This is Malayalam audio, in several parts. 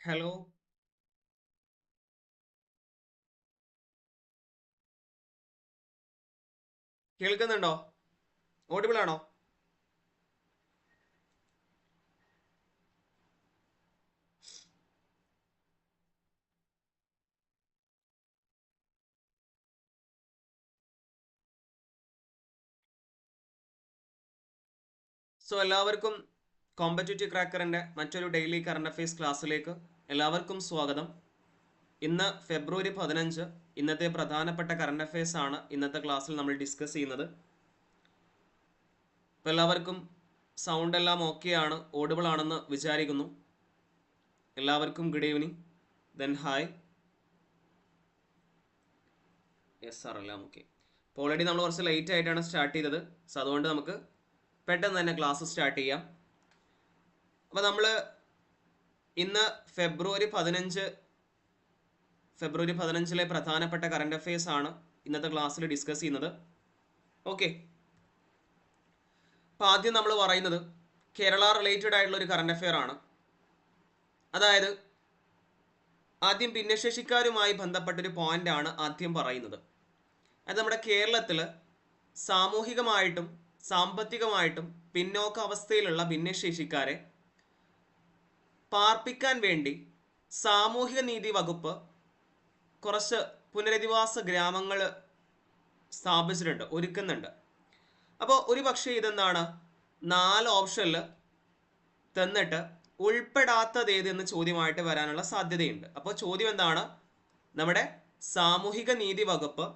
ഹലോ കേൾക്കുന്നുണ്ടോ? ഓഡിബിൾ ആണോ? സോ എല്ലാവർക്കും കോമ്പറ്റേറ്റീവ് ക്രാക്കറിന്റെ മറ്റൊരു ഡെയിലി കറണ്ട് അഫയേഴ്സ് ക്ലാസ്സിലേക്ക് എല്ലാവർക്കും സ്വാഗതം. ഇന്ന് ഫെബ്രുവരി പതിനഞ്ച് ഇന്നത്തെ പ്രധാനപ്പെട്ട കറണ്ട് അഫയേഴ്സ് ആണ് ഇന്നത്തെ ക്ലാസ്സിൽ നമ്മൾ ഡിസ്കസ് ചെയ്യുന്നത്. അപ്പോൾ എല്ലാവർക്കും സൗണ്ട് എല്ലാം ഓക്കെ ആണ് ഓഡിബിൾ ആണെന്ന് വിചാരിക്കുന്നു. എല്ലാവർക്കും good evening then hi yes sir എല്ലാം ഓക്കെ അപ്പോൾ ഓൾറെഡി നമ്മൾ കുറച്ച് ലേറ്റ് ആയിട്ടാണ് സ്റ്റാർട്ട് ചെയ്തത്. സോ അതുകൊണ്ട് നമുക്ക് പെട്ടെന്ന് തന്നെ ക്ലാസ് സ്റ്റാർട്ട് ചെയ്യാം. അപ്പോൾ നമ്മൾ ഇന്ന് ഫെബ്രുവരി പതിനഞ്ച് ഫെബ്രുവരി പതിനഞ്ചിലെ പ്രധാനപ്പെട്ട കറണ്ട് അഫയേഴ്സ് ആണ് ഇന്നത്തെ ക്ലാസ്സിൽ ഡിസ്കസ് ചെയ്യുന്നത്. ഓക്കെ അപ്പോൾ ആദ്യം നമ്മൾ പറയുന്നത് കേരള റിലേറ്റഡ് ആയിട്ടുള്ള ഒരു കറണ്ട് അഫെയർ ആണ്. അതായത് ആദ്യം ഭിന്നശേഷിക്കാരുമായി ബന്ധപ്പെട്ടൊരു ആണ് ആദ്യം പറയുന്നത്. അത് നമ്മുടെ കേരളത്തിൽ സാമൂഹികമായിട്ടും സാമ്പത്തികമായിട്ടും പിന്നോക്ക അവസ്ഥയിലുള്ള ഭിന്നശേഷിക്കാരെ പാർപ്പിക്കാൻ വേണ്ടി സാമൂഹിക നീതി വകുപ്പ് കുറച്ച് പുനരധിവാസ ഗ്രാമങ്ങൾ സ്ഥാപിച്ചിട്ടുണ്ട് ഒരുക്കുന്നുണ്ട്. അപ്പോൾ ഒരു പക്ഷേ ഇതെന്താണ്? നാല് ഓപ്ഷനിൽ തന്നിട്ട് ഉൾപ്പെടാത്തത് ഏതെന്ന് ചോദ്യമായിട്ട് വരാനുള്ള സാധ്യതയുണ്ട്. അപ്പോൾ ചോദ്യം എന്താണ്? നമ്മുടെ സാമൂഹിക നീതി വകുപ്പ്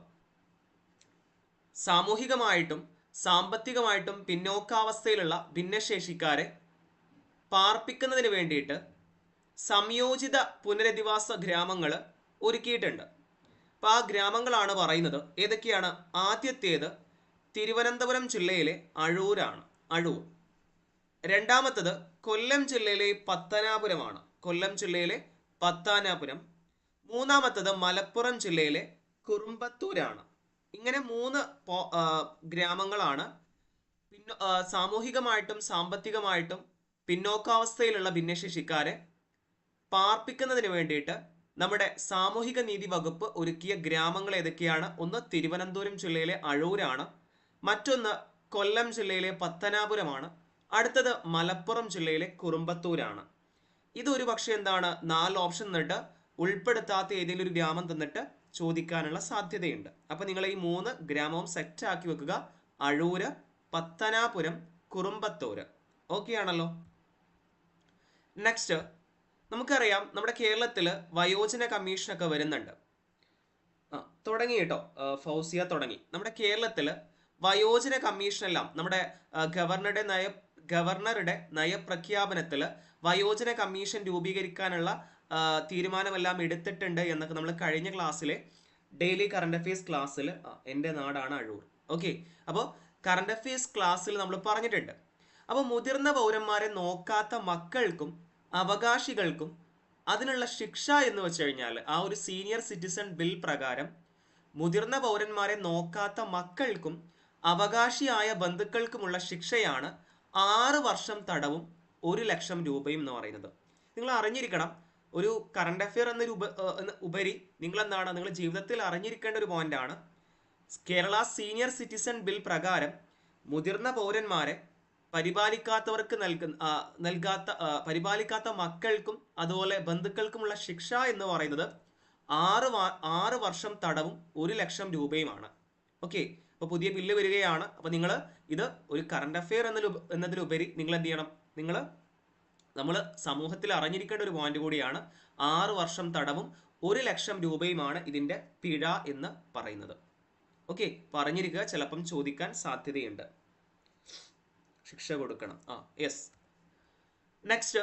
സാമൂഹികമായിട്ടും സാമ്പത്തികമായിട്ടും പിന്നോക്കാവസ്ഥയിലുള്ള ഭിന്നശേഷിക്കാരെ പാർപ്പിക്കുന്നതിന് വേണ്ടിയിട്ട് സംയോജിത പുനരധിവാസ ഗ്രാമങ്ങൾ ഒരുക്കിയിട്ടുണ്ട്. അപ്പോൾ ആ ഗ്രാമങ്ങളാണ് പറയുന്നത്. ഏതൊക്കെയാണ്? ആദ്യത്തേത് തിരുവനന്തപുരം ജില്ലയിലെ അഴൂരാണ്. അഴൂർ. രണ്ടാമത്തത് കൊല്ലം ജില്ലയിലെ പത്തനാപുരമാണ്. കൊല്ലം ജില്ലയിലെ പത്താനാപുരം. മൂന്നാമത്തത് മലപ്പുറം ജില്ലയിലെ കുറുമ്പത്തൂരാണ്. ഇങ്ങനെ മൂന്ന് ഗ്രാമങ്ങളാണ്. പിന്നെ സാമൂഹികമായിട്ടും സാമ്പത്തികമായിട്ടും പിന്നോക്കാവസ്ഥയിലുള്ള ഭിന്നശേഷിക്കാരെ പാർപ്പിക്കുന്നതിന് വേണ്ടിയിട്ട് നമ്മുടെ സാമൂഹിക നീതി വകുപ്പ് ഒരുക്കിയ ഗ്രാമങ്ങൾ ഏതൊക്കെയാണ്? ഒന്ന് തിരുവനന്തപുരം ജില്ലയിലെ അഴൂരാണ്. മറ്റൊന്ന് കൊല്ലം ജില്ലയിലെ പത്തനാപുരമാണ്. അടുത്തത് മലപ്പുറം ജില്ലയിലെ കുറുമ്പത്തൂരാണ്. ഇതൊരു പക്ഷേ എന്താണ്? നാല് ഓപ്ഷൻ തന്നിട്ട് ഉൾപ്പെടുത്താത്ത ഏതെങ്കിലും ഒരു ഗ്രാമം തന്നിട്ട് ചോദിക്കാനുള്ള സാധ്യതയുണ്ട്. അപ്പൊ നിങ്ങൾ ഈ മൂന്ന് ഗ്രാമവും സെറ്റ് ആക്കി വെക്കുക. അഴൂര് പത്തനാപുരം കുറുമ്പത്തൂര്. ഓക്കെ ആണല്ലോ? നെക്സ്റ്റ് നമുക്കറിയാം നമ്മുടെ കേരളത്തിൽ വയോജന കമ്മീഷനൊക്കെ വരുന്നുണ്ട്. തുടങ്ങി കേട്ടോ. ഫൗസിയ തുടങ്ങി. നമ്മുടെ കേരളത്തിൽ വയോജന കമ്മീഷനെല്ലാം നമ്മുടെ ഗവർണറുടെ നയ ഗവർണറുടെ നയപ്രഖ്യാപനത്തിൽ വയോജന കമ്മീഷൻ രൂപീകരിക്കാനുള്ള തീരുമാനമെല്ലാം എടുത്തിട്ടുണ്ട് എന്നൊക്കെ നമ്മൾ കഴിഞ്ഞ ക്ലാസ്സിലെ ഡെയിലി കറണ്ട് അഫയേഴ്സ് ക്ലാസ്സിൽ എന്റെ നാടാണ് അഴൂർ. ഓക്കെ. അപ്പോൾ കറണ്ട് അഫയേഴ്സ് ക്ലാസ്സിൽ നമ്മൾ പറഞ്ഞിട്ടുണ്ട്. അപ്പോൾ മുതിർന്ന പൗരന്മാരെ നോക്കാത്ത മക്കൾക്കും അവകാശികൾക്കും അതിനുള്ള ശിക്ഷ എന്ന് വെച്ച് കഴിഞ്ഞാൽ ആ ഒരു സീനിയർ സിറ്റിസൺ ബിൽ പ്രകാരം മുതിർന്ന പൗരന്മാരെ നോക്കാത്ത മക്കൾക്കും അവകാശിയായ ബന്ധുക്കൾക്കുമുള്ള ശിക്ഷയാണ് ആറ് വർഷം തടവും ഒരു ലക്ഷം രൂപയും എന്ന് പറയുന്നത്. നിങ്ങൾ അറിഞ്ഞിരിക്കണം ഒരു കറണ്ട് അഫെയർ എന്നൊരു ഉപ ഉപരി നിങ്ങൾ എന്താണ് നിങ്ങൾ ജീവിതത്തിൽ അറിഞ്ഞിരിക്കേണ്ട ഒരു പോയിന്റാണ് കേരള സീനിയർ സിറ്റിസൺ ബിൽ പ്രകാരം മുതിർന്ന പൗരന്മാരെ പരിപാലിക്കാത്തവർക്ക് നൽകുന്ന നൽകാത്ത പരിപാലിക്കാത്ത മക്കൾക്കും അതുപോലെ ബന്ധുക്കൾക്കുമുള്ള ശിക്ഷ എന്ന് പറയുന്നത് ആറ് ആറ് വർഷം തടവും ഒരു ലക്ഷം രൂപയുമാണ്. ഓക്കെ അപ്പോൾ പുതിയ ബില്ല് വരികയാണ്. അപ്പോൾ നിങ്ങൾ ഇത് ഒരു കറണ്ട് അഫെയർ എന്നതിൽ എന്നതിലുപരി നിങ്ങൾ എന്ത് ചെയ്യണം നിങ്ങൾ നമ്മൾ സമൂഹത്തിൽ അറിഞ്ഞിരിക്കേണ്ട ഒരു പോയിന്റ് കൂടിയാണ് ആറ് വർഷം തടവും ഒരു ലക്ഷം രൂപയുമാണ് ഇതിന്റെ പിഴ എന്ന് പറയുന്നത്. ഓക്കെ പറഞ്ഞിരിക്കുക ചിലപ്പം ചോദിക്കാൻ സാധ്യതയുണ്ട്. ശിക്ഷ കൊടുക്കണം. ആ യെസ് നെക്സ്റ്റ്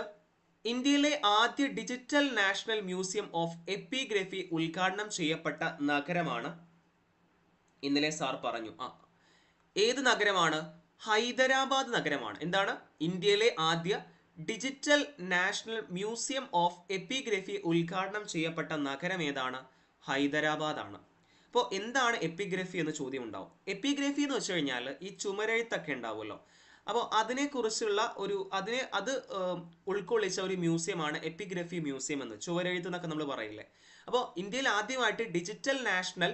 ഇന്ത്യയിലെ ആദ്യ digital national museum of epigraphy ഉദ്ഘാടനം ചെയ്യപ്പെട്ട നഗരമാണ് ഇന്നലെ സാർ പറഞ്ഞു. ആ ഏത് നഗരമാണ്? ഹൈദരാബാദ് നഗരമാണ്. എന്താണ്? ഇന്ത്യയിലെ ആദ്യ digital national museum of epigraphy ഉദ്ഘാടനം ചെയ്യപ്പെട്ട നഗരം ഏതാണ്? ഹൈദരാബാദാണ്. അപ്പോൾ എന്താണ് എപ്പിഗ്രഫി എന്ന ചോദ്യം ഉണ്ടാവും. എപ്പിഗ്രഫി എന്ന് വെച്ച് കഴിഞ്ഞാൽ ഈ ചുമരെഴുത്തൊക്കെ ഉണ്ടാവുമല്ലോ. അപ്പോൾ അതിനെക്കുറിച്ചുള്ള ഒരു അതിനെ അത് ഉൾക്കൊള്ളിച്ച ഒരു മ്യൂസിയമാണ് എപ്പിഗ്രഫി മ്യൂസിയം എന്ന് ചുവരെഴുത്ത് എന്നൊക്കെ നമ്മൾ പറയില്ലേ. അപ്പോൾ ഇന്ത്യയിൽ ആദ്യമായിട്ട് digital national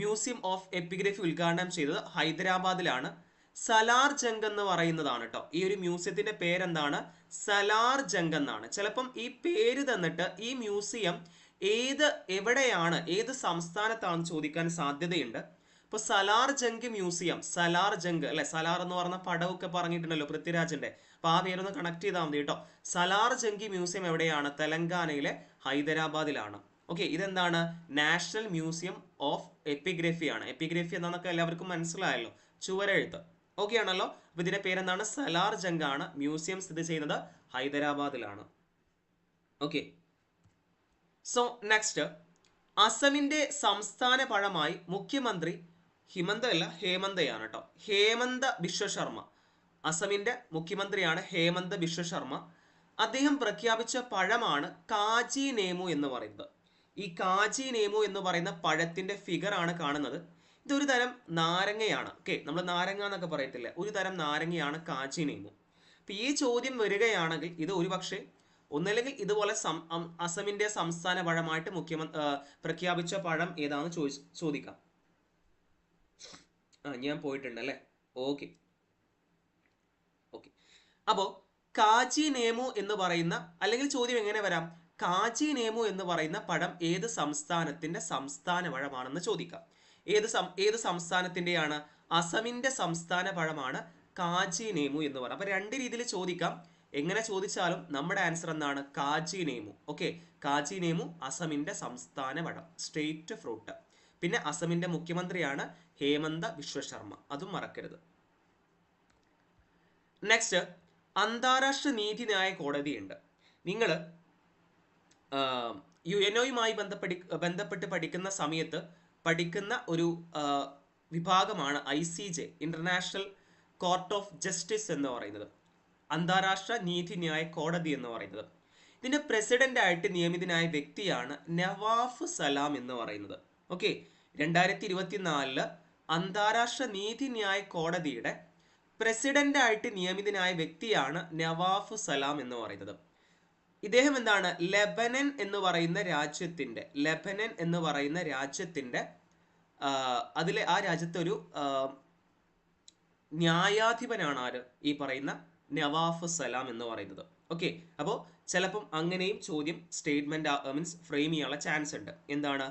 museum of epigraphy ഉദ്ഘാടനം ചെയ്തത് ഹൈദരാബാദിലാണ്. സലാർ ജംഗ് എന്ന് പറയുന്നതാണ് കേട്ടോ ഈ ഒരു മ്യൂസിയത്തിന്റെ പേരെന്താണ്? സലാർ ജംഗ് എന്നാണ്. ചിലപ്പം ഈ പേര് തന്നിട്ട് ഈ മ്യൂസിയം ഏത് എവിടെയാണ് ഏത് സംസ്ഥാനത്താണ് ചോദിക്കാൻ സാധ്യതയുണ്ട്. ഇപ്പൊ സലാർ ജംഗ് മ്യൂസിയം സലാർ ജംഗ് അല്ലെ? സലാർ എന്ന് പറഞ്ഞ പടമൊക്കെ പറഞ്ഞിട്ടുണ്ടല്ലോ പൃഥ്വിരാജിന്റെ. അപ്പൊ ആ പേരൊന്ന് കണക്ട് ചെയ്താൽ മതി കേട്ടോ. സലാർ ജംഗി മ്യൂസിയം എവിടെയാണ്? തെലങ്കാനയിലെ ഹൈദരാബാദിലാണ്. ഓക്കെ ഇതെന്താണ്? നാഷണൽ മ്യൂസിയം ഓഫ് എപ്പിഗ്രഫി ആണ്. എപ്പിഗ്രഫി എന്നൊക്കെ എല്ലാവർക്കും മനസ്സിലായല്ലോ. ചുവരെഴുത്ത്. ഓക്കെ ആണല്ലോ? അപ്പൊ ഇതിന്റെ പേരെന്താണ്? സലാർ ജംഗ് ആണ് മ്യൂസിയം സ്ഥിതി ചെയ്യുന്നത് ഹൈദരാബാദിലാണ്. ഓക്കെ സോ നെക്സ്റ്റ് അസമിന്റെ സംസ്ഥാന പഴമായി മുഖ്യമന്ത്രി ഹിമന്ത അല്ല ഹേമന്തയാണ് കേട്ടോ ഹേമന്ത ബിശ്വ ശർമ്മ അസമിന്റെ മുഖ്യമന്ത്രിയാണ് ഹേമന്ത ബിശ്വ ശർമ്മ അദ്ദേഹം പ്രഖ്യാപിച്ച പഴമാണ് കാജി നേമു എന്ന് പറയുന്നത്. ഈ കാജി നേമു എന്ന് പറയുന്ന പഴത്തിന്റെ ഫിഗർ ആണ് കാണുന്നത്. ഇതൊരു തരം നാരങ്ങയാണ്. ഓക്കെ നമ്മൾ നാരങ്ങ എന്നൊക്കെ പറയത്തില്ല? ഒരു തരം നാരങ്ങയാണ് കാജി നേമു. അപ്പൊ ഈ ചോദ്യം വരികയാണെങ്കിൽ ഇത് ഒരുപക്ഷെ ഒന്നല്ലെങ്കിൽ ഇതുപോലെ അസമിന്റെ സംസ്ഥാന പഴമായിട്ട് മുഖ്യമന്ത്രി പ്രഖ്യാപിച്ച പഴം ഏതാണെന്ന് ചോദിക്കാം. ആ ഞാൻ പോയിട്ടുണ്ട് അല്ലേ? ഓക്കെ ഓക്കെ അപ്പോ കാജി നേമു എന്ന് പറയുന്ന അല്ലെങ്കിൽ ചോദ്യം എങ്ങനെ വരാം? കാജി നേമു എന്ന് പറയുന്ന പഴം ഏത് സംസ്ഥാനത്തിന്റെ സംസ്ഥാന പഴമാണെന്ന് ചോദിക്കാം. ഏത് സം ഏത് സംസ്ഥാനത്തിന്റെയാണ്? അസമിന്റെ സംസ്ഥാന പഴമാണ് കാജി നേമു എന്ന് പറയുന്നത്. അപ്പൊ രണ്ട് രീതിയിൽ ചോദിക്കാം. എങ്ങനെ ചോദിച്ചാലും നമ്മുടെ ആൻസർ എന്താണ്? കാജി നേമു. ഓക്കെ കാജി നേമു അസമിന്റെ സംസ്ഥാന പഴം. സ്റ്റേറ്റ് ഫ്രൂട്ട് പിന്നെ അസമിന്റെ മുഖ്യമന്ത്രിയാണ് ഹേമന്ത വിശ്വശർമ്മ അതും മറക്കരുത്. നെക്സ്റ്റ് അന്താരാഷ്ട്ര നീതിന്യായ കോടതിയുണ്ട്. നിങ്ങൾ യു എൻ ഒയുമായി ബന്ധപ്പെടി ബന്ധപ്പെട്ട് പഠിക്കുന്ന സമയത്ത് പഠിക്കുന്ന ഒരു വിഭാഗമാണ് I C J international court of justice എന്ന് പറയുന്നത്. അന്താരാഷ്ട്ര നീതിന്യായ കോടതി എന്ന് പറയുന്നത്. ഇതിന്റെ പ്രസിഡന്റ് ആയിട്ട് നിയമിതനായ വ്യക്തിയാണ് നവാഫ് സലാം എന്ന് പറയുന്നത്. ഓക്കെ? രണ്ടായിരത്തി ഇരുപത്തിനാലിൽ അന്താരാഷ്ട്ര നീതിന്യായ കോടതിയുടെ പ്രസിഡന്റ് ആയിട്ട് നിയമിതനായ വ്യക്തിയാണ് നവാഫ് സലാം എന്ന് പറയുന്നത്. ഇദ്ദേഹം എന്താണ്? ലെബനൻ എന്ന് പറയുന്ന രാജ്യത്തിന്റെ ലെബനൻ എന്ന് പറയുന്ന രാജ്യത്തിന്റെ അതിലെ ആ രാജ്യത്തെ ഒരു ന്യായാധിപനാണ് ആര്? ഈ പറയുന്ന നവാഫ് സലാം എന്ന് പറയുന്നത്. ഓക്കെ അപ്പോൾ ചിലപ്പം അങ്ങനെയും ചോദ്യം സ്റ്റേറ്റ്മെന്റ് മീൻസ് ഫ്രെയിം ചെയ്യാനുള്ള ചാൻസ് ഉണ്ട്. എന്താണ്?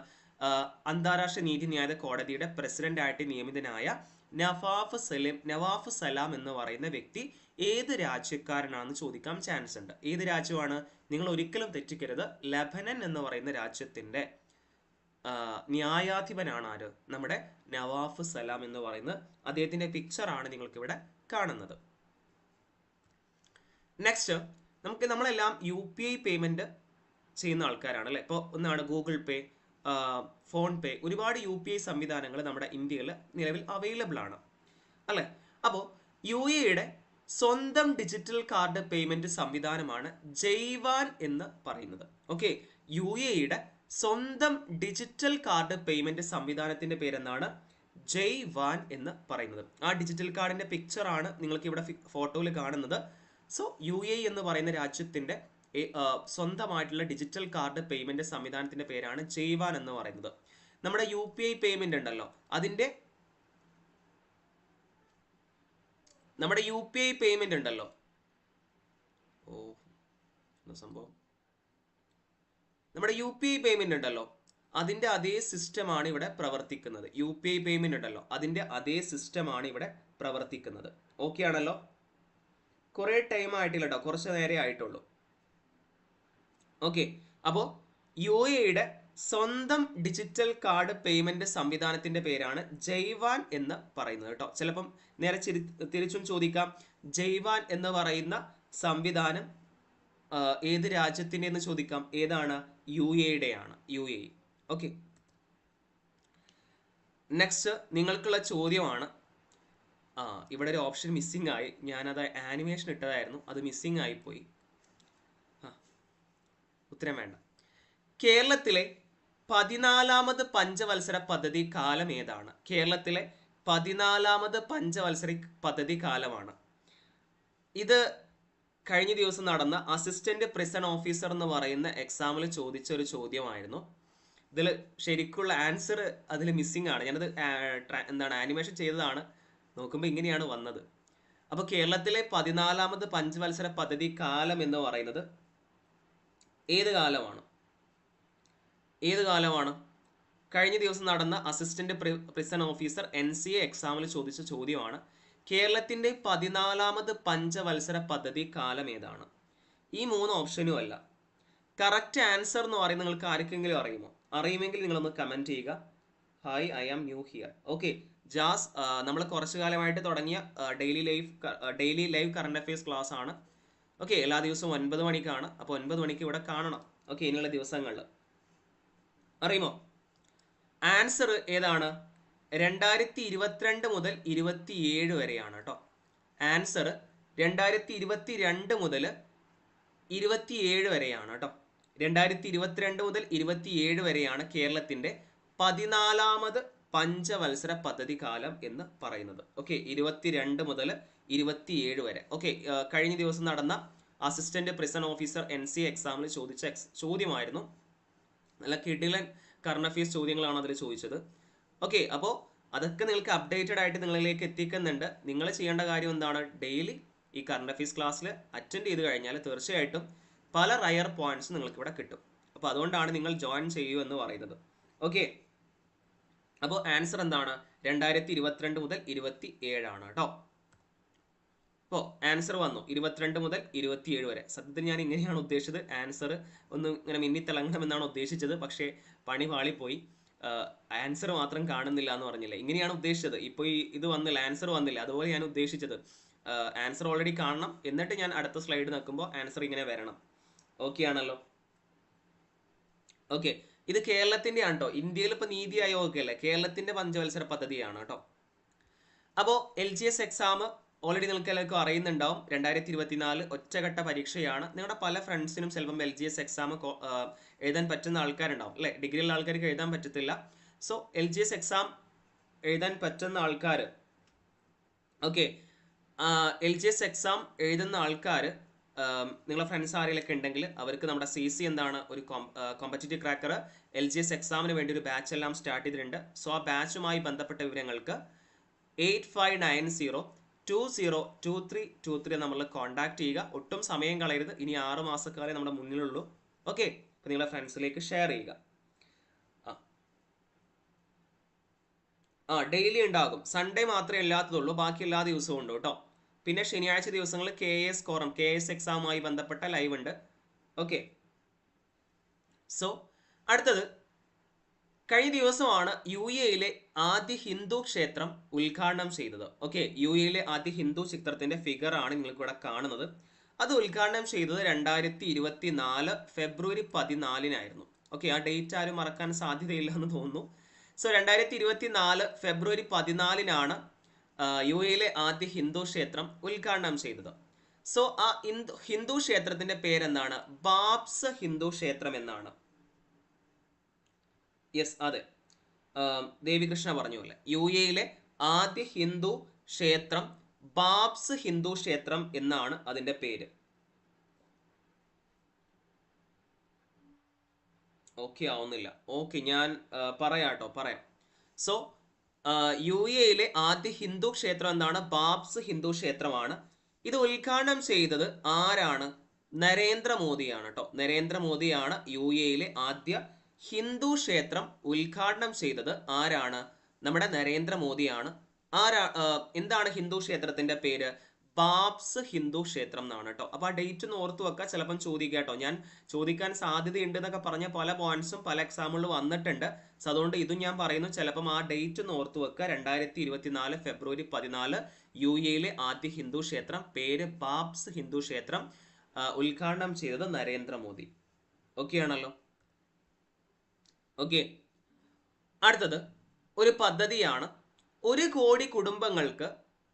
അന്താരാഷ്ട്ര നീതി നീതിന്യായ കോടതിയുടെ പ്രസിഡന്റ് ആയിട്ട് നിയമിതനായ നവാഫ് സലീം നവാഫ് സലാം എന്ന് പറയുന്ന വ്യക്തി ഏത് രാജ്യക്കാരനാണെന്ന് ചോദിക്കാൻ ചാൻസ് ഉണ്ട്. ഏത് രാജ്യമാണ്? നിങ്ങൾ ഒരിക്കലും തെറ്റിക്കരുത്. ലബനൻ എന്ന് പറയുന്ന രാജ്യത്തിന്റെ ന്യായാധിപനാണ് ആര്? നമ്മുടെ നവാഫ് സലാം എന്ന് പറയുന്നത് അദ്ദേഹത്തിന്റെ പിക്ചറാണ് ആണ് നിങ്ങൾക്ക് ഇവിടെ കാണുന്നത്. നെക്സ്റ്റ് നമുക്ക് നമ്മളെല്ലാം യു പി ഐ പേയ്മെന്റ് ചെയ്യുന്ന ആൾക്കാരാണ് അല്ലേ? ഇപ്പോൾ ഒന്നാണ് ഗൂഗിൾ പേ ഫോൺ പേ ഒരുപാട് യു പി ഐ സംവിധാനങ്ങൾ നമ്മുടെ ഇന്ത്യയിൽ നിലവിൽ അവൈലബിൾ ആണ്. അല്ലേ? അപ്പോൾ യു എയുടെ സ്വന്തം ഡിജിറ്റൽ കാർഡ് പേയ്മെന്റ് സംവിധാനമാണ് ജൈവാൻ എന്ന് പറയുന്നത്. ഓക്കെ യു എയുടെ സ്വന്തം ഡിജിറ്റൽ കാർഡ് പേയ്മെന്റ് സംവിധാനത്തിന്റെ പേരെന്നാണ് ജയ് വാൻ എന്ന് പറയുന്നത്. ആ ഡിജിറ്റൽ കാർഡിന്റെ പിക്ചർ ആണ് നിങ്ങൾക്ക് ഇവിടെ ഫോട്ടോയിൽ കാണുന്നത്. സോ യു എ എന്ന് പറയുന്ന രാജ്യത്തിന്റെ സ്വന്തമായിട്ടുള്ള ഡിജിറ്റൽ കാർഡ് പേയ്മെന്റ് സംവിധാനത്തിന്റെ പേരാണ് ചെയ്വാൻ എന്ന് പറയുന്നത്. നമ്മുടെ യു പി ഐ പേയ്മെന്റ് ഉണ്ടല്ലോ. അതിന്റെ നമ്മുടെ യു പി ഐ പേയ്മെന്റ് ഉണ്ടല്ലോ. ഓ എന്താ സംഭവം? നമ്മുടെ യു പി ഐ പേയ്മെന്റ് ഉണ്ടല്ലോ. അതിന്റെ അതേ സിസ്റ്റമാണ് ഇവിടെ പ്രവർത്തിക്കുന്നത്. യു പി ഐ പേയ്മെന്റ് ഉണ്ടല്ലോ. അതിന്റെ അതേ സിസ്റ്റമാണ് ഇവിടെ പ്രവർത്തിക്കുന്നത്. ഓക്കെ ആണല്ലോ? കുറേ ടൈം ആയിട്ടില്ല കേട്ടോ കുറച്ച് നേരെ ആയിട്ടുള്ളൂ. ഓക്കെ അപ്പോൾ യു എയുടെ സ്വന്തം ഡിജിറ്റൽ കാർഡ് പേയ്മെന്റ് സംവിധാനത്തിന്റെ പേരാണ് ജൈവാൻ എന്ന് പറയുന്നത് കേട്ടോ. ചിലപ്പം നേരെ ചിരി തിരിച്ചും ചോദിക്കാം. ജൈവാൻ എന്ന് പറയുന്ന സംവിധാനം ഏത് രാജ്യത്തിന്റെ എന്ന് ചോദിക്കാം. ഏതാണ്? യു എയുടെ ആണ് യു എ ഓക്കെ നെക്സ്റ്റ് നിങ്ങൾക്കുള്ള ചോദ്യമാണ്. ആ ഇവിടെ ഒരു ഓപ്ഷൻ മിസ്സിംഗ് ആയി. ഞാനത് ആനിമേഷൻ ഇട്ടതായിരുന്നു. അത് മിസ്സിംഗ് ആയിപ്പോയി. ഉത്തരം വേണ്ട. കേരളത്തിലെ പതിനാലാമത് പഞ്ചവത്സര പദ്ധതി കാലം ഏതാണ്? കേരളത്തിലെ പതിനാലാമത് പഞ്ചവത്സര പദ്ധതി കാലമാണ്. ഇത് കഴിഞ്ഞ ദിവസം നടന്ന അസിസ്റ്റന്റ് പ്രിസൺ ഓഫീസർ എന്ന് പറയുന്ന എക്സാമിൽ ചോദിച്ച ഒരു ചോദ്യമായിരുന്നു. ഇതിൽ ശരിക്കുള്ള ആൻസർ അതിൽ മിസ്സിംഗ് ആണ്. ഞാനത് എന്താണ് ആനിമേഷൻ ചെയ്തതാണ്. നോക്കുമ്പോൾ ഇങ്ങനെയാണ് വന്നത്. അപ്പോൾ കേരളത്തിലെ പതിനാലാമത് പഞ്ചവത്സര പദ്ധതി കാലം എന്ന് പറയുന്നത് ഏത് കാലമാണ്? ഏത് കാലമാണ്? കഴിഞ്ഞ ദിവസം നടന്ന assistant prison officer N C A എക്സാമിൽ ചോദിച്ച ചോദ്യമാണ് കേരളത്തിന്റെ പതിനാലാമത് പഞ്ചവത്സര പദ്ധതി കാലം ഏതാണ്? ഈ മൂന്ന് ഓപ്ഷനും അല്ല. കറക്റ്റ് ആൻസർ എന്ന് പറയുന്നത് നിങ്ങൾക്ക് ആർക്കെങ്കിലും അറിയുമോ? അറിയുമെങ്കിൽ നിങ്ങളൊന്ന് കമന്റ് ചെയ്യുക. Hi I am new here okay jazz നമ്മൾ കുറച്ചു കാലമായിട്ട് തുടങ്ങിയ daily life daily live current affairs class ആണ്. ഓക്കെ എല്ലാ ദിവസവും ഒൻപത് മണിക്കാണ്. അപ്പോൾ ഒൻപത് മണിക്ക് ഇവിടെ കാണണം. ഓക്കെ ഇനിയുള്ള ദിവസങ്ങളിൽ അറിയുമോ? ആൻസർ ഏതാണ്? രണ്ടായിരത്തി ഇരുപത്തിരണ്ട് മുതൽ ഇരുപത്തിയേഴ് വരെയാണ് കേട്ടോ ആൻസർ രണ്ടായിരത്തി ഇരുപത്തി രണ്ട് മുതൽ ഇരുപത്തിയേഴ് വരെയാണ് കേട്ടോ രണ്ടായിരത്തി ഇരുപത്തിരണ്ട് മുതൽ ഇരുപത്തിയേഴ് വരെയാണ് കേരളത്തിന്റെ പതിനാലാമത് പഞ്ചവത്സര പദ്ധതി കാലം എന്ന് പറയുന്നത്. ഓക്കെ ഇരുപത്തിരണ്ട് മുതൽ ഇരുപത്തിയേഴ് വരെ. ഓക്കെ കഴിഞ്ഞ ദിവസം നടന്ന assistant prison officer N C എക്സാമിൽ ചോദിച്ച ചോദ്യമായിരുന്നു. നല്ല കിടിലൻ കർണഫീസ് ചോദ്യങ്ങളാണ് അതിൽ ചോദിച്ചത്. ഓക്കെ അപ്പോൾ അതൊക്കെ നിങ്ങൾക്ക് അപ്ഡേറ്റഡ് ആയിട്ട് നിങ്ങളിലേക്ക് എത്തിക്കുന്നുണ്ട്. നിങ്ങൾ ചെയ്യേണ്ട കാര്യം എന്താണ്? ഡെയിലി ഈ കറണ്ട് അഫയേഴ്സ് ക്ലാസ്സിൽ അറ്റൻഡ് ചെയ്ത് കഴിഞ്ഞാൽ തീർച്ചയായിട്ടും പല റയർ പോയിന്റ്സ് നിങ്ങൾക്ക് ഇവിടെ കിട്ടും. അപ്പോൾ അതുകൊണ്ടാണ് നിങ്ങൾ ജോയിൻ ചെയ്യൂ എന്ന് പറയുന്നത്. ഓക്കെ അപ്പോൾ ആൻസർ എന്താണ്? രണ്ടായിരത്തി ഇരുപത്തിരണ്ട് മുതൽ ഇരുപത്തി ഏഴാണ് കേട്ടോ. അപ്പോൾ ആൻസർ വന്നു. ഇരുപത്തിരണ്ട് മുതൽ ഇരുപത്തിയേഴ് വരെ. സത്യത്തിൽ ഞാൻ ഇങ്ങനെയാണ് ഉദ്ദേശിച്ചത്. ആൻസർ ഒന്ന് ഇങ്ങനെ മിന്നിത്തിളങ്ങണമെന്നാണ് ഉദ്ദേശിച്ചത്. പക്ഷേ പണി പാളിപ്പോയി ആൻസർ മാത്രം കാണുന്നില്ല എന്ന് പറഞ്ഞില്ല. ഇങ്ങനെയാണ് ഉദ്ദേശിച്ചത്. ഇപ്പോൾ ഈ ഇത് വന്നില്ല ആൻസർ വന്നില്ല. അതുപോലെ ഞാൻ ഉദ്ദേശിച്ചത്. ആൻസർ ഓൾറെഡി കാണണം. എന്നിട്ട് ഞാൻ അടുത്ത സ്ലൈഡ് നോക്കുമ്പോൾ ആൻസർ ഇങ്ങനെ വരണം. ഓക്കെ ആണല്ലോ? ഓക്കെ ഇത് കേരളത്തിന്റെ ആണ് കേട്ടോ ഇന്ത്യയിൽ ഇപ്പൊ നീതി ആയോഗ് അല്ലേ കേരളത്തിന്റെ പഞ്ചവത്സര പദ്ധതിയാണ് കേട്ടോ. അപ്പോൾ L G S exam already നിങ്ങൾക്ക് എല്ലാവർക്കും അറിയുന്നുണ്ടാവും. രണ്ടായിരത്തി ഇരുപത്തിനാല് ഒറ്റഘട്ട പരീക്ഷയാണ്. നിങ്ങളുടെ പല ഫ്രണ്ട്സിനും ചിലപ്പം എൽ ജി എസ് എക്സാം എഴുതാൻ പറ്റുന്ന ആൾക്കാരുണ്ടാവും. അല്ലേ? ഡിഗ്രിയുള്ള ആൾക്കാർക്ക് എഴുതാൻ പറ്റത്തില്ല. So L G S exam എഴുതാൻ പറ്റുന്ന ആൾക്കാർ okay L G S exam എഴുതുന്ന ആൾക്കാർ നിങ്ങളെ ഫ്രണ്ട്സ് ആരെങ്കിലൊക്കെ ഉണ്ടെങ്കിൽ അവർക്ക് നമ്മുടെ സി സി എന്താണ് ഒരു competitive cracker L G S എക്സാമിന് വേണ്ടി ഒരു ബാച്ച് എല്ലാം സ്റ്റാർട്ട് ചെയ്തിട്ടുണ്ട്. സോ ആ ബാച്ചുമായി ബന്ധപ്പെട്ട വിവരങ്ങൾക്ക് eight five nine zero two zero two three two three നമ്മൾ കോൺടാക്ട് ചെയ്യുക. ഒട്ടും സമയം കളയരുത്. ഇനി ആറ് മാസക്കാലേ നമ്മുടെ മുന്നിലുള്ളൂ. ഓക്കെ അപ്പോൾ നിങ്ങളുടെ ഫ്രണ്ട്സിലേക്ക് ഷെയർ ചെയ്യുക. ആ. ആ ഡെയിലി ഉണ്ടാകും. സൺഡേ മാത്രമേ ഇല്ലാത്തതുള്ളൂ. ബാക്കി എല്ലാ ദിവസവും ഉണ്ട് കേട്ടോ. പിന്നെ ശനിയാഴ്ച ദിവസങ്ങളിൽ കെ എസ് കോറം കെ എസ് എക്സാമുമായി ബന്ധപ്പെട്ട ലൈവ് ഉണ്ട്. ഓക്കെ സോ അടുത്തത്. കഴിഞ്ഞ ദിവസമാണ് യു എയിലെ ആദ്യ ഹിന്ദു ക്ഷേത്രം ഉദ്ഘാടനം ചെയ്തത്. ഓക്കെ യു എയിലെ ആദ്യ ഹിന്ദു ചിത്രത്തിന്റെ ഫിഗർ ആണ് നിങ്ങൾക്കിവിടെ കാണുന്നത്. അത് ഉദ്ഘാടനം ചെയ്തത് രണ്ടായിരത്തി ഇരുപത്തി നാല് ഫെബ്രുവരി പതിനാലിനായിരുന്നു. ഓക്കെ ആ ഡേറ്റ് ആരും മറക്കാൻ സാധ്യതയില്ല എന്ന് തോന്നുന്നു. സോ രണ്ടായിരത്തി ഇരുപത്തി നാല് ഫെബ്രുവരി പതിനാലിനാണ് യു എയിലെ ആദ്യ ഹിന്ദു ക്ഷേത്രം ഉദ്ഘാടനം ചെയ്തത്. സോ ആ ഹിന്ദു ഹിന്ദു ക്ഷേത്രത്തിന്റെ പേരെന്താണ്? ബാബ്സ് ഹിന്ദു ക്ഷേത്രം എന്നാണ്. യെസ് അതെ. ദേവികൃഷ്ണ പറഞ്ഞു അല്ലേ? യു എയിലെ ആദ്യ ഹിന്ദു ക്ഷേത്രം ബാബ്സ് ഹിന്ദു ക്ഷേത്രം എന്നാണ് അതിന്റെ പേര്. ഓക്കെ ആവുന്നില്ല. ഓക്കെ ഞാൻ പറയാട്ടോ പറയാം. സോ യു എയിലെ ആദ്യ ഹിന്ദു ക്ഷേത്രം എന്താണ്? ബാബ്സ് ഹിന്ദു ക്ഷേത്രമാണ്. ഇത് ഉദ്ഘാടനം ചെയ്തത് ആരാണ്? നരേന്ദ്രമോദിയാണ് കേട്ടോ നരേന്ദ്രമോദിയാണ് യു എയിലെ ആദ്യ ഹിന്ദു ക്ഷേത്രം ഉദ്ഘാടനം ചെയ്തത്. ആരാണ്? നമ്മുടെ നരേന്ദ്രമോദിയാണ്. ആരാ എന്താണ് ഹിന്ദു ക്ഷേത്രത്തിന്റെ പേര്? ബാബ്സ് ഹിന്ദു ക്ഷേത്രം എന്നാണ് കേട്ടോ. അപ്പൊ ആ ഡേറ്റ് ഒന്ന് ഓർത്തു വെക്കുക ചിലപ്പം ചോദിക്കുക കേട്ടോ. ഞാൻ ചോദിക്കാൻ സാധ്യതയുണ്ട് എന്നൊക്കെ പറഞ്ഞ പല പോയിന്റ്സും പല എക്സാമ്പിളിൽ വന്നിട്ടുണ്ട്. സോ അതുകൊണ്ട് ഇതും ഞാൻ പറയുന്നു. ചിലപ്പം ആ ഡേറ്റ് ഒന്ന് ഓർത്തു വെക്കുക രണ്ടായിരത്തി ഇരുപത്തിനാല് ഫെബ്രുവരി പതിനാല് യു എയിലെ ആദ്യ ഹിന്ദു ക്ഷേത്രം. പേര് ബാബ്സ് ഹിന്ദു ക്ഷേത്രം. ഉദ്ഘാടനം ചെയ്തത് നരേന്ദ്രമോദി. ഓക്കെ ആണല്ലോ? ഓക്കെ അടുത്തത്. ഒരു പദ്ധതിയാണ്. ഒരു കോടി കുടുംബങ്ങൾക്ക്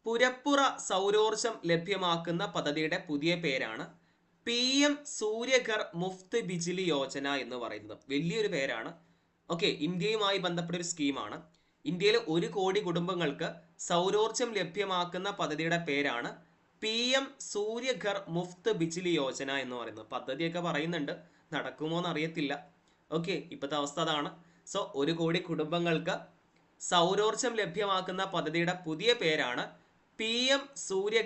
പുരപ്പുറ സൗരോർജം ലഭ്യമാക്കുന്ന പദ്ധതിയുടെ പുതിയ പേരാണ് പി എം സൂര്യഘർ മുഫ്ത് ബിജിലി യോജന എന്ന് പറയുന്നത്. വലിയൊരു പേരാണ്. ഓക്കെ ഇന്ത്യയുമായി ബന്ധപ്പെട്ട ഒരു സ്കീമാണ്. ഇന്ത്യയിലെ ഒരു കോടി കുടുംബങ്ങൾക്ക് സൗരോർജം ലഭ്യമാക്കുന്ന പദ്ധതിയുടെ പേരാണ് പി എം സൂര്യഘർ മുഫ്ത് ബിജിലി യോജന എന്ന് പറയുന്നത്. പദ്ധതിയൊക്കെ പറയുന്നുണ്ട്. നടക്കുമോ എന്ന് അറിയത്തില്ല ഓക്കെ ഇപ്പോഴത്തെ അവസ്ഥ അതാണ്. സോ ഒരു കോടി കുടുംബങ്ങൾക്ക് സൗരോർജം ലഭ്യമാക്കുന്ന പദ്ധതിയുടെ പുതിയ പേരാണ് പി എം സൂര്യ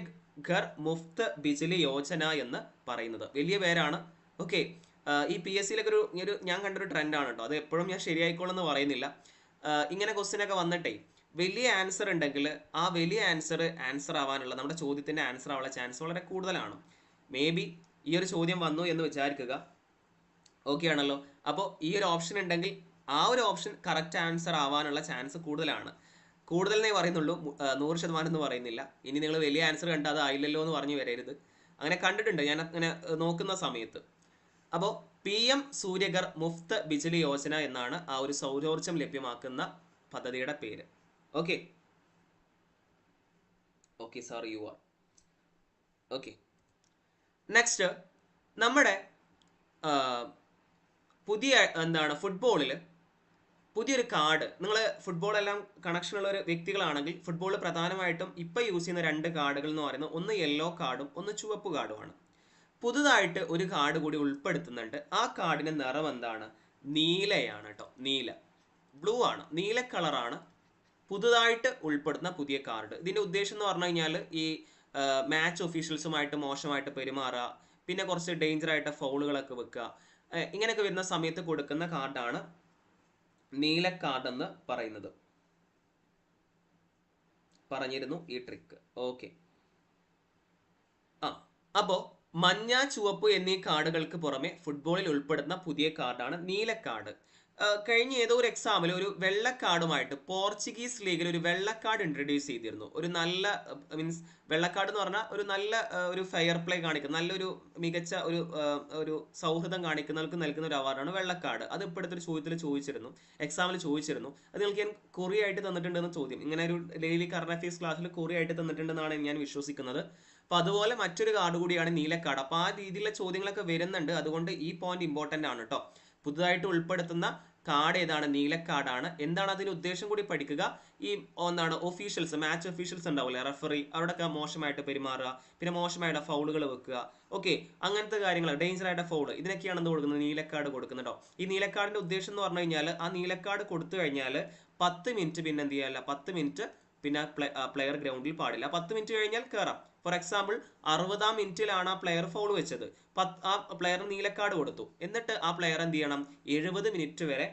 ഘർ മുഫ്ത് ബിജിലി യോജന എന്ന് പറയുന്നത്. വലിയ പേരാണ്. ഓക്കെ. ഈ പി എസ് സിയിലൊക്കെ ഒരു ഒരു ഞാൻ കണ്ടൊരു ട്രെൻഡാണ് കേട്ടോ. അത് എപ്പോഴും ഞാൻ ശരിയായിക്കോളും എന്ന് പറയുന്നില്ല. ഇങ്ങനെ ക്വസ്റ്റ്യൻ ഒക്കെ വന്നിട്ടേ വലിയ ആൻസർ ഉണ്ടെങ്കിൽ ആ വലിയ ആൻസർ ആൻസർ ആവാനുള്ള നമ്മുടെ ചോദ്യത്തിന്റെ ആൻസർ ആവാനുള്ള ചാൻസ് വളരെ കൂടുതലാണ്. മേ ബി ഈ ഒരു ചോദ്യം വന്നു എന്ന് വിചാരിക്കുക. ഓക്കെ ആണല്ലോ. അപ്പോൾ ഈ ഒരു ഓപ്ഷൻ ഉണ്ടെങ്കിൽ ആ ഒരു ഓപ്ഷൻ കറക്റ്റ് ആൻസർ ആവാനുള്ള ചാൻസ് കൂടുതലാണ്. കൂടുതലെന്നേ പറയുന്നുള്ളൂ. നൂറ് ശതമാനം എന്ന് പറയുന്നില്ല. ഇനി നിങ്ങൾ വലിയ ആൻസർ കണ്ട അത് ആയില്ലല്ലോ എന്ന് പറഞ്ഞു വരരുത്. അങ്ങനെ കണ്ടിട്ടുണ്ട്. ഞാൻ അങ്ങനെ നോക്കുന്ന സമയത്ത്. അപ്പോൾ പി എം സൂര്യഗർ മുഫ്ത് ബിജിലി യോജന എന്നാണ് ആ ഒരു സൗരോർജം ലഭ്യമാക്കുന്ന പദ്ധതിയുടെ പേര്. Okay. Okay sir you are okay. Next നമ്മുടെ പുതിയ എന്താണ് ഫുട്ബോളിൽ പുതിയൊരു കാർഡ് നിങ്ങൾ ഫുട്ബോൾ എല്ലാം കണക്ഷൻ ഉള്ള ഒരു വ്യക്തികളാണെങ്കിൽ ഫുട്ബോൾ പ്രധാനമായിട്ടും ഇപ്പോൾ യൂസ് ചെയ്യുന്ന രണ്ട് കാർഡുകൾ എന്ന് പറയുന്നത് ഒന്ന് യെല്ലോ കാർഡും ഒന്ന് ചുവപ്പ് കാർഡുമാണ് പുതുതായിട്ട് ഒരു കാർഡ് കൂടി ഉൾപ്പെടുത്തുന്നുണ്ട്. ആ കാർഡിന്റെ നിറം എന്താണ്? നീലയാണ് കേട്ടോ നീല. ബ്ലൂ ആണ് നീല കളറാണ് പുതുതായിട്ട് ഉൾപ്പെടുന്ന പുതിയ കാർഡ്. ഇതിന്റെ ഉദ്ദേശം എന്ന് പറഞ്ഞു കഴിഞ്ഞാൽ ഈ മാച്ച് ഒഫീഷ്യൽസുമായിട്ട് മോശമായിട്ട് പെരുമാറുക പിന്നെ കുറച്ച് ഡേഞ്ചറായിട്ട് ഫൗളുകളൊക്കെ വെക്കുക ഇങ്ങനെയൊക്കെ വരുന്ന സമയത്ത് കൊടുക്കുന്ന കാർഡാണ് നീല കാർഡ് എന്ന് പറയുന്നത്. പറഞ്ഞിരുന്നു ഈ ട്രിക്ക് ഓക്കെ ആ അപ്പോ മഞ്ഞ ചുവപ്പ് എന്നീ കാർഡുകൾക്ക് പുറമെ ഫുട്ബോളിൽ ഉൾപ്പെടുന്ന പുതിയ കാർഡാണ് നീല കാർഡ് ആ, കഴിഞ്ഞ ഏതോ ഒരു എക്സാമിൽ ഒരു വെള്ള കാർഡുമായിട്ട് പോർച്ചുഗീസ് ലീഗിൽ ഒരു വെള്ള കാർഡ് ഇൻട്രൊഡ്യൂസ് ചെയ്തിരുന്നു. ഒരു നല്ല മീൻസ് വെള്ളക്കാർഡ് എന്ന് പറഞ്ഞാൽ ഒരു നല്ല ഒരു ഫെയർ പ്ലേ കാണിക്കുന്ന നല്ലൊരു മികച്ച ഒരു ഒരു സൗഹൃദം കാണിക്കുന്നവർക്ക് നൽകുന്ന ഒരു അവാർഡാണ് വെള്ളക്കാർഡ് അത് ഇപ്പോഴത്തെ ഒരു ചോദ്യത്തിൽ ചോദിച്ചിരുന്നു എക്സാമിൽ ചോദിച്ചിരുന്നു. അത് നിങ്ങൾക്ക് ഞാൻ കുറി ആയിട്ട് തന്നിട്ടുണ്ടെന്ന് ചോദ്യം. ഇങ്ങനെ ഒരു ഡെയിലി അഫയേഴ്സ് ക്ലാസ്സിൽ കുറി ആയിട്ട് തന്നിട്ടുണ്ടെന്നാണ് ഞാൻ വിശ്വസിക്കുന്നത്. അപ്പൊ അതുപോലെ മറ്റൊരു കാർഡ് കൂടിയാണ് നീലക്കാർഡ് അപ്പൊ ആ രീതിയിലുള്ള ചോദ്യങ്ങളൊക്കെ വരുന്നുണ്ട്. അതുകൊണ്ട് ഈ പോയിന്റ് ഇമ്പോർട്ടന്റ് ആണ് കേട്ടോ പുതുതായിട്ട് ഉൾപ്പെടുത്തുന്ന കാർഡ് ഏതാണ്? നീലക്കാർഡാണ് എന്താണ് അതിന്റെ ഉദ്ദേശം കൂടി പഠിക്കുക? ഈ ഒന്നാണ് ഒഫീഷ്യൽസ് മാച്ച് ഒഫീഷ്യൽസ് ഉണ്ടാവില്ലേ? റെഫറി അവിടെയൊക്കെ മോശമായിട്ട് പെരുമാറുക. പിന്നെ മോശമായിട്ട് ഫൗളുകൾ വെക്കുക. ഓക്കെ അങ്ങനത്തെ കാര്യങ്ങൾ ഡേഞ്ചർ ആയിട്ട് ഫൗൾ ഇതിനൊക്കെയാണ് എന്ത് കൊടുക്കുന്നത്? നീലക്കാർഡ് കൊടുക്കുന്നുണ്ടോ ഈ നീലക്കാർഡിന്റെ ഉദ്ദേശം എന്ന് പറഞ്ഞു കഴിഞ്ഞാൽ ആ നീലക്കാർഡ് കൊടുത്തു കഴിഞ്ഞാൽ പത്ത് മിനിറ്റ് പിന്നെ എന്ത് ചെയ്യാല്ല പത്ത് മിനിറ്റ് പിന്നെ പ്ലെയർ ഗ്രൗണ്ടിൽ പാടില്ല. പത്ത് മിനിറ്റ് കഴിഞ്ഞാൽ കയറാം ഫോർ എക്സാമ്പിൾ അറുപതാം മിനിറ്റിലാണ് ആ പ്ലെയർ ഫോൾ വെച്ചത്. പത്ത് ആ പ്ലെയർ നീലക്കാർഡ് കൊടുത്തു. എന്നിട്ട് ആ പ്ലെയർ എന്ത് ചെയ്യണം? എഴുപത് മിനിറ്റ് വരെ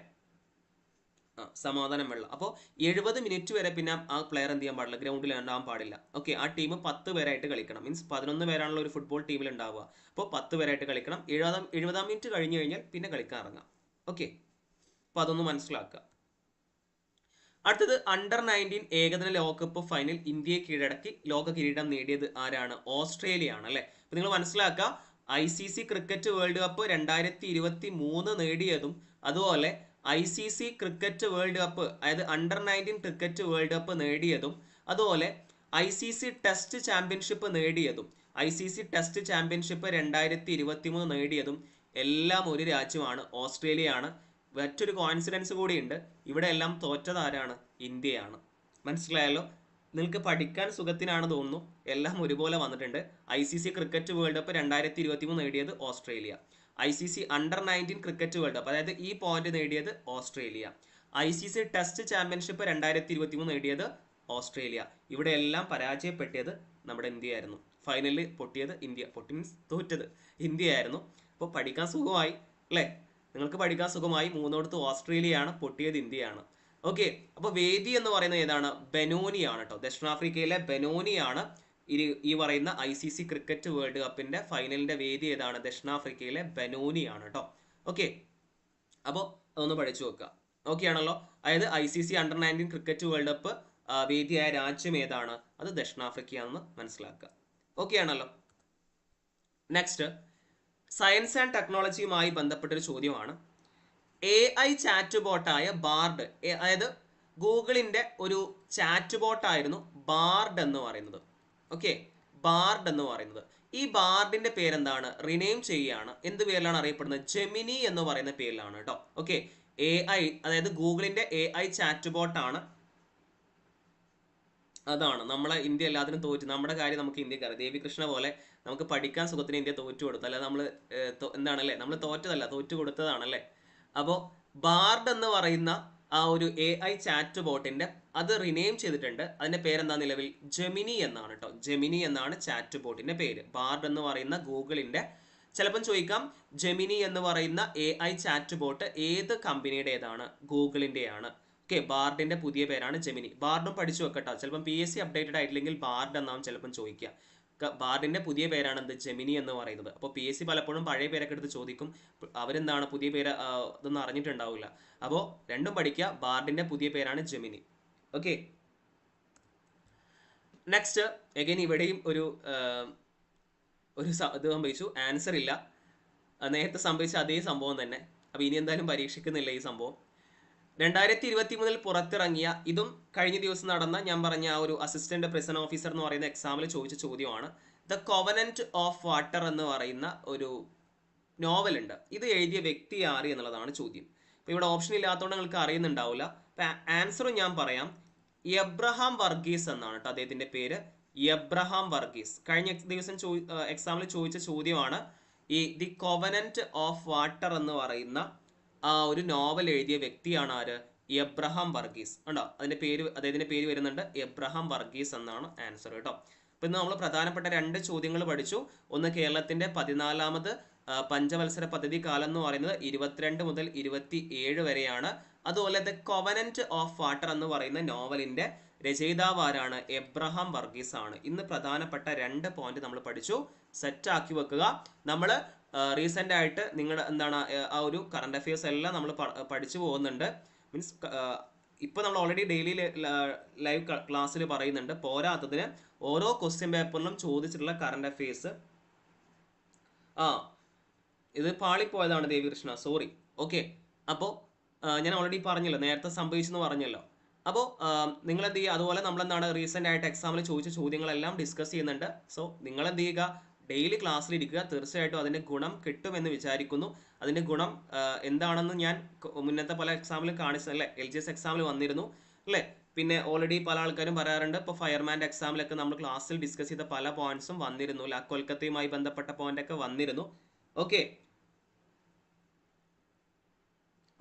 സമാധാനം വെള്ളം. അപ്പോൾ എഴുപത് മിനിറ്റ് വരെ പിന്നെ ആ പ്ലെയർ എന്ത് ചെയ്യാൻ പാടില്ല? ഗ്രൗണ്ടിൽ ഉണ്ടാവാൻ പാടില്ല. ഓക്കെ ആ ടീം പത്ത് പേരായിട്ട് കളിക്കണം. മീൻസ് പതിനൊന്ന് പേരാണല്ലോ ഒരു ഫുട്ബോൾ ടീമിൽ ഉണ്ടാവുക. അപ്പോൾ പത്ത് പേരായിട്ട് കളിക്കണം. എഴുപതാം എഴുപതാം മിനിറ്റ് കഴിഞ്ഞ് കഴിഞ്ഞാൽ പിന്നെ കളിക്കാൻ ഇറങ്ങാം. ഓക്കെ അപ്പോൾ അതൊന്ന് മനസ്സിലാക്കുക. അടുത്തത് അണ്ടർ നയന്റീൻ ഏകദിന ലോകകപ്പ് ഫൈനൽ ഇന്ത്യയെ കീഴടക്കി ലോക കിരീടം നേടിയത് ആരാണ്? ഓസ്ട്രേലിയ ആണ് അല്ലെ? അപ്പൊ നിങ്ങൾ മനസ്സിലാക്കുക I C C cricket world cup രണ്ടായിരത്തി ഇരുപത്തി മൂന്ന് നേടിയതും അതുപോലെ I C C cricket world cup അതായത് under nineteen cricket world cup നേടിയതും അതുപോലെ I C C test championship നേടിയതും I C C test championship രണ്ടായിരത്തി ഇരുപത്തി മൂന്ന് നേടിയതും എല്ലാം ഒരു രാജ്യമാണ് ഓസ്ട്രേലിയയാണ്. മറ്റൊരു കോൺഫിഡൻസ് കൂടിയുണ്ട്. ഇവിടെ എല്ലാം തോറ്റത് ആരാണ്? ഇന്ത്യയാണ്. മനസ്സിലായല്ലോ? നിങ്ങൾക്ക് പഠിക്കാൻ സുഖത്തിനാണ് തോന്നുന്നു. എല്ലാം ഒരുപോലെ വന്നിട്ടുണ്ട്. I C C cricket world cup രണ്ടായിരത്തി ഇരുപത്തി മൂന്ന് നേടിയത് Australia. I C C under nineteen cricket world cup അതായത് ഈ പോയിന്റ് നേടിയത് Australia. I C C test championship രണ്ടായിരത്തി ഇരുപത്തി മൂന്ന് നേടിയത് ഓസ്ട്രേലിയ. ഇവിടെ എല്ലാം പരാജയപ്പെട്ടത് നമ്മുടെ ഇന്ത്യയായിരുന്നു. ഫൈനലിൽ പൊട്ടിയത് ഇന്ത്യ. പൊട്ടി മീൻസ് തോറ്റത് ഇന്ത്യയായിരുന്നു. അപ്പോൾ പഠിക്കാൻ സുഖമായി അല്ലേ? നിങ്ങൾക്ക് പഠിക്കാൻ സുഖമായി. മൂന്നോടത്ത് ഓസ്ട്രേലിയയാണ് പൊട്ടിയത് ഇന്ത്യയാണ്. ഓക്കെ അപ്പോൾ വേദി എന്ന് പറയുന്നത് ഏതാണ്? ബെനോനിയാണ് കേട്ടോ ദക്ഷിണാഫ്രിക്കയിലെ ബെനോനിയാണ് ഈ പറയുന്ന I C C cricket world കപ്പിന്റെ ഫൈനലിന്റെ വേദി ഏതാണ്? ദക്ഷിണാഫ്രിക്കയിലെ ബെനോനിയാണ് കേട്ടോ ഓക്കെ അപ്പോൾ അതൊന്ന് പഠിച്ചു വെക്കുക ഓക്കെ ആണല്ലോ? അതായത് I C C under nineteen cricket world cup വേദിയായ രാജ്യം ഏതാണ്? അത് ദക്ഷിണാഫ്രിക്കയാണെന്ന് മനസ്സിലാക്കുക ഓക്കെ ആണല്ലോ? നെക്സ്റ്റ് സയൻസ് ആൻഡ് ടെക്നോളജിയുമായി ബന്ധപ്പെട്ടൊരു ചോദ്യമാണ്. എ ഐ ചാറ്റ് ബോട്ടായ ബാർഡ് അതായത് ഗൂഗിളിന്റെ ഒരു ചാറ്റ് ബോട്ടായിരുന്നു ബാർഡ് എന്ന് പറയുന്നത്. ഓക്കെ ബാർഡ് എന്ന് പറയുന്നത്. ഈ ബാർഡിന്റെ പേരെന്താണ്? റിനെയിം ചെയ്യുകയാണ്. എന്ത് പേരിലാണ് അറിയപ്പെടുന്നത്? ജെമിനി എന്ന് പറയുന്ന പേരിലാണ് കേട്ടോ. ഓക്കെ എ ഐ അതായത് ഗൂഗിളിന്റെ എ ഐ ചാറ്റ് ബോട്ടാണ് അതാണ്. നമ്മളെ ഇന്ത്യ എല്ലാത്തിനും തോറ്റ്. നമ്മുടെ കാര്യം നമുക്ക് ഇന്ത്യയ്ക്ക് അറിയാം. ദേവികൃഷ്ണ പോലെ നമുക്ക് പഠിക്കാൻ സുഖത്തിന് ഇന്ത്യ തോറ്റു കൊടുത്തു അല്ല നമ്മൾ എന്താണല്ലേ? നമ്മൾ തോറ്റതല്ല തോറ്റു കൊടുത്തതാണല്ലേ? അപ്പോൾ ബാർഡ് എന്ന് പറയുന്ന ആ ഒരു എ ഐ ചാറ്റ് ബോട്ടിന്റെ അത് റിനെയിം ചെയ്തിട്ടുണ്ട്. അതിന്റെ പേരെന്താ നിലവിൽ? ജെമിനി എന്നാണ് കേട്ടോ ജെമിനി എന്നാണ് ചാറ്റ് ബോട്ടിന്റെ പേര്. ബാർഡ് എന്ന് പറയുന്ന ഗൂഗിളിന്റെ ചിലപ്പം ചോദിക്കാം ജെമിനി എന്ന് പറയുന്ന എ ഐ ചാറ്റ് ബോട്ട് ഏത് കമ്പനിയുടെ ഏതാണ് ഗൂഗിളിന്റെയാണ്. ഓക്കെ ബാർഡിന്റെ പുതിയ പേരാണ് ജെമിനി. ബാർഡും പഠിച്ചു വെക്കട്ടോ. ചിലപ്പം പി എസ് സി അപ്ഡേറ്റഡ് ആയിട്ടില്ലെങ്കിൽ ബാർഡ് എന്നാവും ചിലപ്പം ചോദിക്കുക. ബാർഡിന്റെ പുതിയ പേരാണ് എന്ത്? ജെമിനി എന്ന് പറയുന്നത്. അപ്പോൾ പി എസ് സി പലപ്പോഴും പഴയ പേരൊക്കെ എടുത്ത് ചോദിക്കും. അവരെന്താണ് പുതിയ പേര് ഇതൊന്നും അറിഞ്ഞിട്ടുണ്ടാവില്ല. അപ്പോൾ രണ്ടും പഠിക്കുക. ബാർഡിന്റെ പുതിയ പേരാണ് ജെമിനി. ഓക്കെ നെക്സ്റ്റ് എഗൈൻ ഇവിടെയും ഒരു ഒരു ഇത് സംഭവിച്ചു. ആൻസർ ഇല്ല. നേരത്തെ സംഭവിച്ച അതേ സംഭവം തന്നെ. അപ്പോൾ ഇനി എന്തായാലും പരീക്ഷിക്കുന്നില്ല ഈ സംഭവം. രണ്ടായിരത്തി ഇരുപത്തി മൂന്നിൽ പുറത്തിറങ്ങിയ ഇതും കഴിഞ്ഞ ദിവസം നടന്ന ഞാൻ പറഞ്ഞ ആ ഒരു അസിസ്റ്റന്റ് പ്രിസൺ ഓഫീസർ എന്ന് പറയുന്ന എക്സാമിൽ ചോദിച്ച ചോദ്യമാണ്. ദ കോവനന്റ് ഓഫ് വാട്ടർ എന്ന് പറയുന്ന ഒരു നോവലുണ്ട് ഇത് എഴുതിയ വ്യക്തി ആര് എന്നുള്ളതാണ് ചോദ്യം. അപ്പോൾ ഇവിടെ ഓപ്ഷൻ ഇല്ലാത്തതുകൊണ്ട് നിങ്ങൾക്ക് അറിയുന്നുണ്ടാവില്ല അപ്പം ആൻസറും ഞാൻ പറയാം. എബ്രഹാം വർഗീസ് എന്നാണ് കേട്ടോ അദ്ദേഹത്തിന്റെ പേര്. എബ്രഹാം വർഗീസ് കഴിഞ്ഞ ദിവസം എക്സാമിൽ ചോദിച്ച ചോദ്യമാണ് ഈ ദി കോവനന്റ് ഓഫ് വാട്ടർ എന്ന് പറയുന്ന ആ ഒരു നോവൽ എഴുതിയ വ്യക്തിയാണ് ആര്? എബ്രഹാം വർഗീസ്. ഉണ്ടോ അതിന്റെ പേര് അദ്ദേഹത്തിന്റെ പേര് വരുന്നുണ്ട് എബ്രഹാം വർഗീസ് എന്നാണ് ആൻസർ കേട്ടോ. അപ്പൊ ഇന്ന് നമ്മൾ പ്രധാനപ്പെട്ട രണ്ട് ചോദ്യങ്ങൾ പഠിച്ചു. ഒന്ന് കേരളത്തിന്റെ പതിനാലാമത് പഞ്ചവത്സര പദ്ധതി കാലം എന്ന് പറയുന്നത് ഇരുപത്തിരണ്ട് മുതൽ ഇരുപത്തി ഏഴ് വരെയാണ്. അതുപോലെ ദ കോവനന്റ് ഓഫ് വാട്ടർ എന്ന് പറയുന്ന നോവലിന്റെ രചയിതാവാരാണ് എബ്രഹാം വർഗീസ് ആണ് ഇന്ന് പ്രധാനപ്പെട്ട രണ്ട് പോയിന്റ് നമ്മൾ പഠിച്ചു. സെറ്റ് ആക്കി വെക്കുക. നമ്മൾ റീസെന്റ് ആയിട്ട് നിങ്ങളുടെ എന്താണ് ആ, ഒരു കറണ്ട് അഫയേഴ്സ് എല്ലാം നമ്മൾ പഠിച്ചു പോകുന്നുണ്ട്. മീൻസ് ഇപ്പൊ നമ്മൾ ഓൾറെഡി ഡെയിലി ലൈവ് ക്ലാസ്സിൽ പറയുന്നുണ്ട്. പോരാത്തതിന് ഓരോ ക്വസ്റ്റ്യൻ പേപ്പറിലും ചോദിച്ചിട്ടുള്ള കറണ്ട് അഫയേഴ്സ് ആ ഇത് പാളിപ്പോയതാണ് ദേവികൃഷ്ണ. സോറി ഓക്കെ അപ്പോൾ ഞാൻ ഓൾറെഡി പറഞ്ഞല്ലോ നേരത്തെ സംഭവിച്ചെന്ന് പറഞ്ഞല്ലോ. അപ്പോൾ നിങ്ങൾ എന്ത് ചെയ്യുക അതുപോലെ നമ്മൾ എന്താണ് റീസെന്റ് ആയിട്ട് എക്സാമിൽ ചോദിച്ച ചോദ്യങ്ങളെല്ലാം ഡിസ്കസ് ചെയ്യുന്നുണ്ട്. സോ നിങ്ങൾ എന്ത് ചെയ്യുക ഡെയിലി ക്ലാസ്സിൽ ഇരിക്കുക തീർച്ചയായിട്ടും അതിന്റെ ഗുണം കിട്ടുമെന്ന് വിചാരിക്കുന്നു. അതിന്റെ ഗുണം എന്താണെന്ന് ഞാൻ മുന്നത്തെ പല എക്സാമിലും കാണിച്ചതല്ലേ എൽ ജി എസ് എക്സാമിൽ വന്നിരുന്നു അല്ലേ? പിന്നെ ഓൾറെഡി പല ആൾക്കാരും പറയാറുണ്ട് ഇപ്പോൾ ഫയർമാന്റെ എക്സാമിലൊക്കെ നമ്മൾ ക്ലാസ്സിൽ ഡിസ്കസ് ചെയ്ത പല പോയിന്റ്സും വന്നിരുന്നു ലാ കൊൽക്കത്തയുമായി ബന്ധപ്പെട്ട പോയിന്റ് ഒക്കെ വന്നിരുന്നു. ഓക്കെ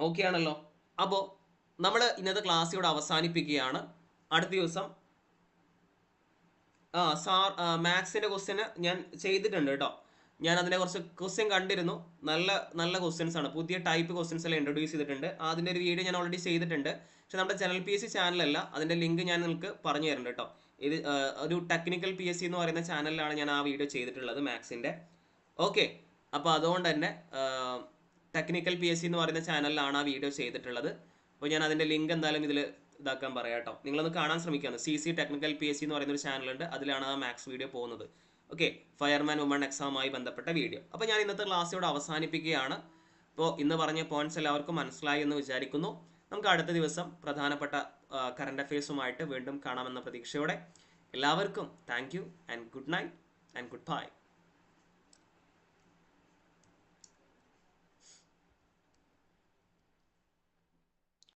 ഓക്കെ ആണല്ലോ. അപ്പോൾ നമ്മൾ ഇന്നത്തെ ക്ലാസ് ഇവിടെ അവസാനിപ്പിക്കുകയാണ്. അടുത്ത ദിവസം ആ സാർ മാത്സിന്റെ ക്വസ്റ്റ്യന് ഞാൻ ചെയ്തിട്ടുണ്ട് കേട്ടോ. ഞാൻ അതിനെ കുറച്ച് ക്വസ്റ്റ്യൻ കണ്ടിരുന്നു. നല്ല നല്ല ക്വസ്റ്റ്യൻസ് ആണ്. പുതിയ ടൈപ്പ് ക്വസ്റ്റ്യൻസ് എല്ലാം ഇൻട്രൊഡ്യൂസ് ചെയ്തിട്ടുണ്ട്. അതിന്റെ ഒരു വീഡിയോ ഞാൻ ഓൾറെഡി ചെയ്തിട്ടുണ്ട്. പക്ഷെ നമ്മുടെ ചാനൽ പി എസ് സി ചാനലല്ല അതിന്റെ ലിങ്ക് ഞാൻ നിങ്ങൾക്ക് പറഞ്ഞു തരുന്നുണ്ട് കേട്ടോ. ഇത് ഒരു ടെക്നിക്കൽ പി എസ് സി എന്ന് പറയുന്ന ചാനലിലാണ് ഞാൻ ആ വീഡിയോ ചെയ്തിട്ടുള്ളത് മാത്സിന്റെ. ഓക്കെ അപ്പോൾ അതുകൊണ്ട് തന്നെ ടെക്നിക്കൽ പി എസ് സി എന്ന് പറയുന്ന ചാനലിലാണ് ആ വീഡിയോ ചെയ്തിട്ടുള്ളത്. അപ്പോൾ ഞാൻ അതിന്റെ ലിങ്ക് എന്തായാലും ഇതിൽ ഇതാക്കാൻ പറയാം കേട്ടോ. നിങ്ങളൊന്ന് കാണാൻ ശ്രമിക്കുകയാണ് C C technical P S C എന്ന് പറയുന്ന ഒരു ചാനലുണ്ട് അതിലാണ് ആ മാത്സ് വീഡിയോ പോകുന്നത്. ഓക്കെ ഫയർമാൻ വുമൺ എക്സാമുമായി ബന്ധപ്പെട്ട വീഡിയോ അപ്പോൾ ഞാൻ ഇന്നത്തെ ക്ലാസ് ഇവിടെ അവസാനിപ്പിക്കുകയാണ്. അപ്പോൾ ഇന്ന് പറഞ്ഞ പോയിന്റ്സ് എല്ലാവർക്കും മനസ്സിലായി എന്ന് വിചാരിക്കുന്നു. നമുക്ക് അടുത്ത ദിവസം പ്രധാനപ്പെട്ട കറണ്ട് അഫയേഴ്സുമായിട്ട് വീണ്ടും കാണാമെന്ന പ്രതീക്ഷയോടെ എല്ലാവർക്കും thank you and good night and goodbye